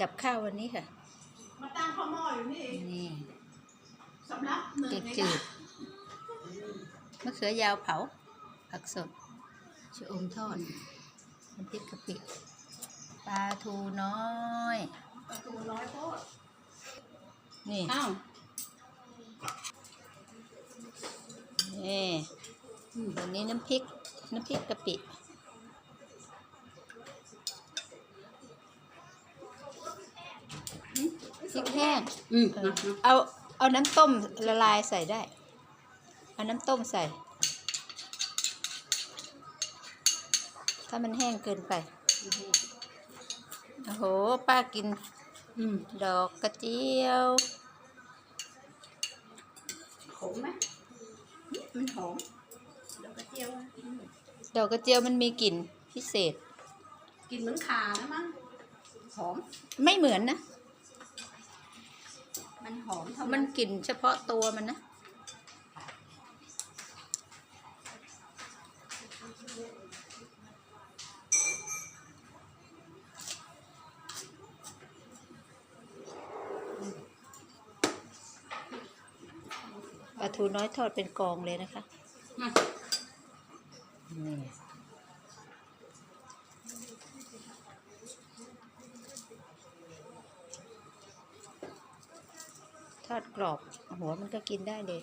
กับข้าววันนี้ค่ะ มาตั้งข้าวหม้ออยู่นี่เองนี่สำรับหนึ่งเก็ดในจืดมะเขือยาวเผา ผักสดชะอมทอดน้ำพริกกะปิปลาทูน้อยประตูน้อยโพดนี่อ้าวนี่วันนี้น้ำพริก น้ำพริกกะปิ ริกแห้งอืมเอนะอเอาเอาน้ำต้มละลายใส่ได้ เอาน้ำต้มใส่ ถ้ามันแห้งเกินไป โอ้โห ป้ากินอืมดอกกระเจียว ขมไหมมันหอมเดี๋ยวกระเจียวอะดอกกระเจียวมันมีกลิ่นพิเศษกินเหมือนขานะมั้งหอม ไม่เหมือนนะ มันหอมทำมันกลิ่นเฉพาะตัวมันนะ ปลาทูน้อยทอดเป็นกองเลยนะคะมานี่ทอด กรอบ หัวมันก็กินได้เลย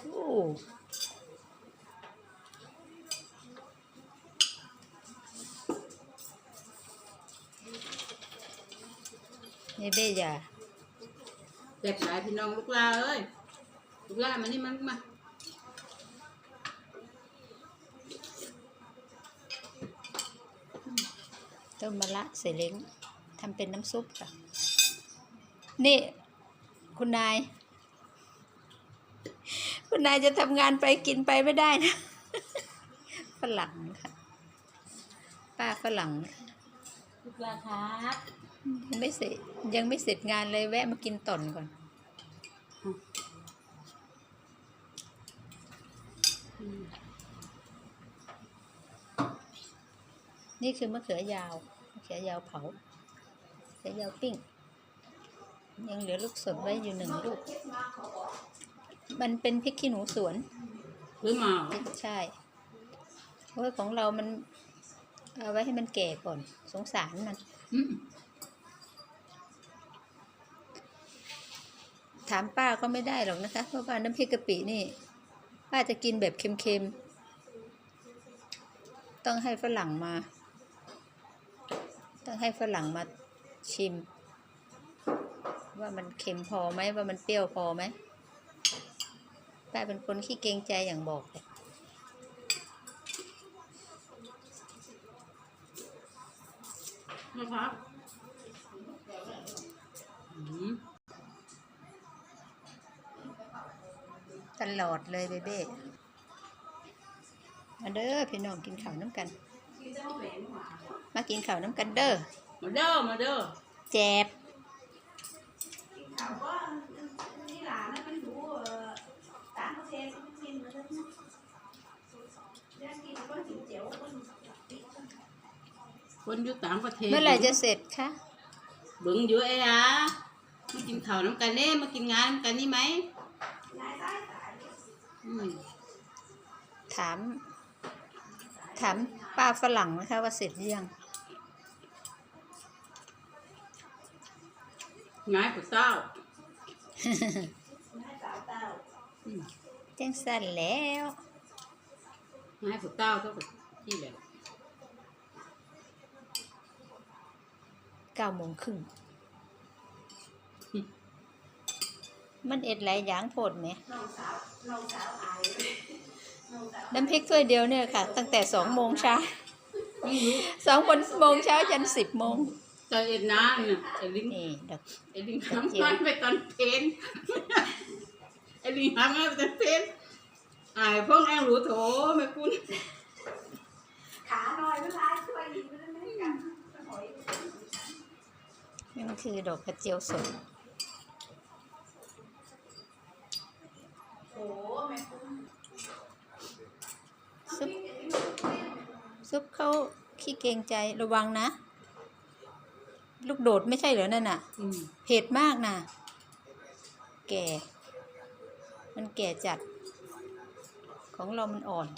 โอ้นี่เบ้ยาเด็กสายพี่น้องลูกลาเอ้ย ลูกลามานี่มันมา ต้มมะระใส่เล้งทำเป็นน้ำซุปค่ะ นี่ คุณนาย คุณนายจะทำงานไปกินไปไม่ได้นะฝรั่งค่ะ ป้าฝรั่งลูกลาครับยังไม่เสร็จยังไม่เสร็จงานเลยแวะมากินต่อนก่อนนี่คือมะเขือยาวมะ เขือยาวเผามะเขือยาวปิ้ง ยังเหลือลูกสดไว้อยู่หนึ่งลูก มันเป็นพริกขี้หนูสวนหรือมาพริกใช่เพราะว่าของเรามัน เอาไว้ให้มันแก่ก่อน สงสารมันอืมถามป้าก็ไม่ได้หรอกนะคะ เพราะว่าน้ำพริกกะปินี่ ป้าจะกินแบบเค็มๆ ต้องให้ฝรั่งมา ต้องให้ฝรั่งมาชิม ว่ามันเค็มพอไหมว่ามันเปรี้ยวพอไหมป้าเป็นคนขี้เกรงใจอย่างบอกเลยนะครับอืมตลอดเลยเบเบ้มาเด้อพี่น้องกินข้าวน้ำกัน มากินข้าวน้ำกันเด้อ มาเด้อ มาเด้อแจบถามว่านี่หลานนะมันดูเอ่อต่างประเทศเขากินมาแล้วนะอยากกินก็กินเจียวก็กินคนอยู่ต่างประเทศเมื่อไหร่จะเสร็จคะเบิ่งอยู่ไอ้อะมากินข้าวน้ำกันเน่มากินงานน้ำกันนี่ไหมนายได้ตายอืมถาม ถามป้าฝรั่งนะคะว่าเสร็จหรือยังงายผู้เต้านายสาวเต้าอืมแจ้งสั้นแล้วงายผู้เต้าเท่ากับที่แหละเก้าโมงครึ่งมันเอ็ดหลายอย่างโพดไหมน้องสาวน้องสาวอายเลย น้องสาวน้ำพริกถ้วยเดียวเนี่ยค่ะ ตั้งแต่สองโมงเช้าไม่รู้สองโมงเช้ายันสิบโมงเจอเอ็ดน้าเนี่ยไอ้ลิงนี่ดอกไอ้ลิงทำงานไปตอนเพลนไอ้ลิงทำงานไปตอนเพลนอายพวกแองรู้โถไม่คุณขาหน่อยไม่ร้ายช่วยดีไม่ได้ไม่ได้กันหอยนั่นคือดอกกระเจียวสด โอ้แม่คุณ ขี้ เกรงใจระวังนะ ลูกโดดไม่ใช่เหรอนั่นน่ะอืมเผ็ดมากนะแก่ มันแก่จัด ของเรามันอ่อน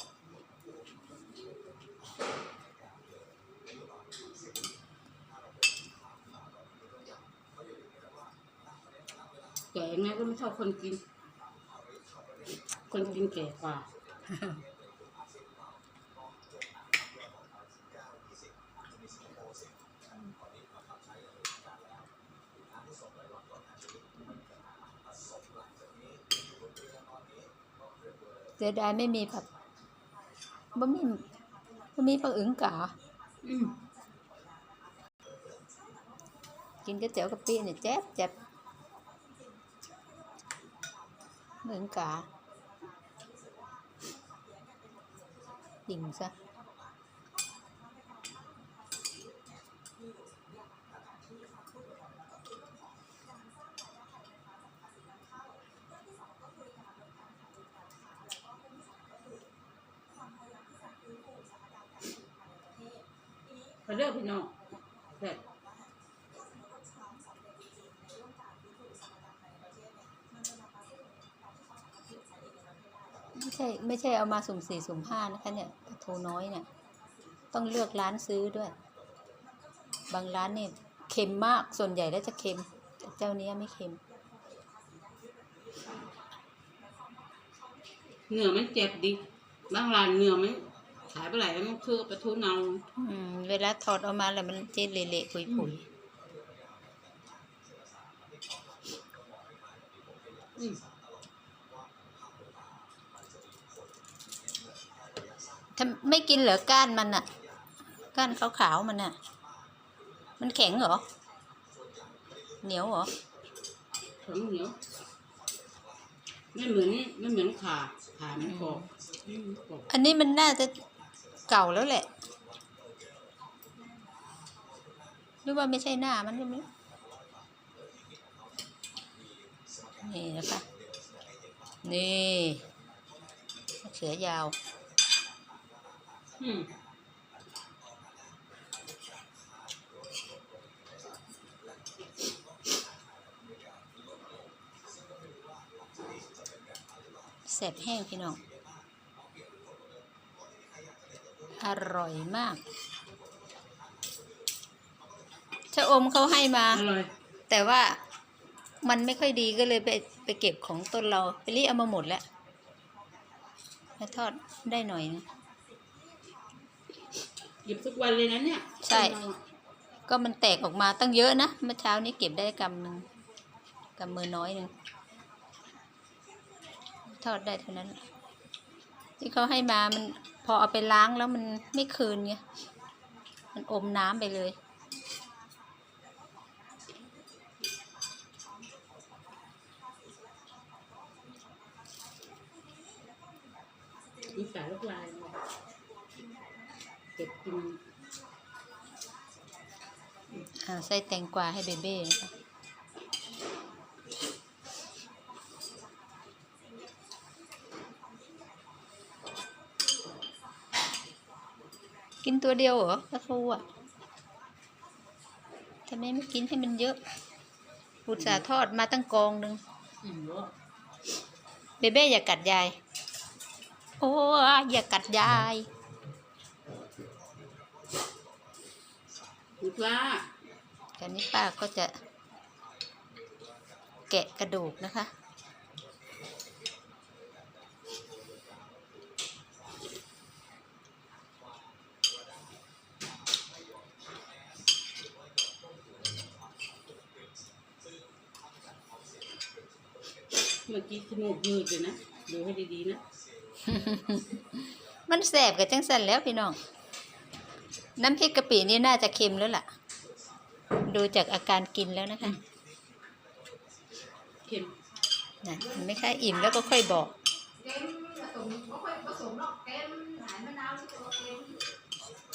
แก่ยังไงก็ไม่เท่าคนกิน คนกินแก่กว่า เสียดายไม่มีแบบบ่มีบ่มีผักอึ๋งกาอืมกินก๋วยเตี๋ยวกะปิเนี่ยแจ๊บแจ๊บอึ๋งกายิงซะ เลือกพี่น้องแบบไม่ใช่ไม่ใช่เอามาสุ่มสี่สุ่มห้านะคะเนี่ยปลาทูน้อยเนี่ย ต้องเลือกร้านซื้อด้วย บางร้านนี่เค็มมากส่วนใหญ่แล้วจะเค็มแต่เจ้านี้ไม่เค็มเนื้อมันเจ็บดิบางร้านเนื้อมัน ขายไปไหนแล้วมันคือปลาทูเนาอืมเวลาถอดออกมาแล้วมันเจ๊เละๆปุยอืมๆถ้าไม่กินเหรอก้านมันอะก้านขาวๆมันอะมันแข็งเหรอ เหนียวเหรอ แข็งเหนียวไม่เหมือนไม่เหมือนขาขามันกรอบอืมกรอบอันนี้มันน่าจะ เก่าแล้วแหละหรือว่าไม่ใช่หน้ามันใช่ไหมนี่นะคะ นี่มะเขือยาวอืมแสบแห้งพี่น้อง อร่อยมากชะอมเขาให้มา อร่อยแต่ว่ามันไม่ค่อยดีก็เลยไปไปเก็บของต้นเราไปรีเอามาหมดแล้วมาทอดได้หน่อยนะหยิบทุกวันเลยนะเนี่ยใช่ก็มันแตกออกมาตั้งเยอะนะ เมื่อเช้านี้เก็บได้กำหนึ่งกำมือน้อยหนึ่งทอดได้เท่านั้น ที่เขาให้มามัน พอเอาไปล้างแล้วมันไม่คืนไงมันอมน้ำไปเลยมีสายลูกลายมาเก็บกิน อ่าใส่แตงกวาให้เบเบ้นะคะ กินตัวเดียวเหรอปลาทูอะทำไมไม่กินให้มันเยอะอุตส่าห์ทอดมาตั้งกองหนึ่งอืมว่าเบเบ้อย่ากัดยาย โอ้ยอย่ากัดยายลูกล้าตอนนี้ป้าก็จะแกะกระดูกนะคะ เมื่อกี้จมูกยืดเลยนะ ดูให้ดีๆนะ มันแสบกับจังสันแล้วพี่น้อง น้ำพริกกะปินี่น่าจะเค็มแล้วล่ะ ดูจากอาการกินแล้วนะคะเค็มนะเห็นไหม่ค่อยอิ่มแล้วก็ค่อยบอกเต็มผสมไม่ค่อยผสมหรอกเต็มหายมะนาวที่ตัวเต็ม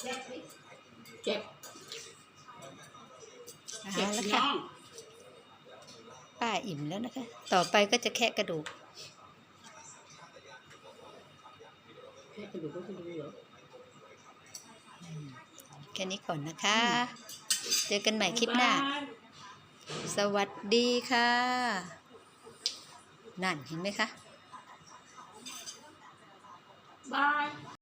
แยกสิเจ็บเอาเจ็บละพี่ค่ะน้อง ป้าอิ่มแล้วนะคะ ต่อไปก็จะแคะกระดูกแค่กระดูกก็จะรู้เหรอแแค่นี้ก่อนนะคะ เจอกันใหม่คลิปหน้า สวัสดีค่ะ นั่นเห็นไหมคะ บาย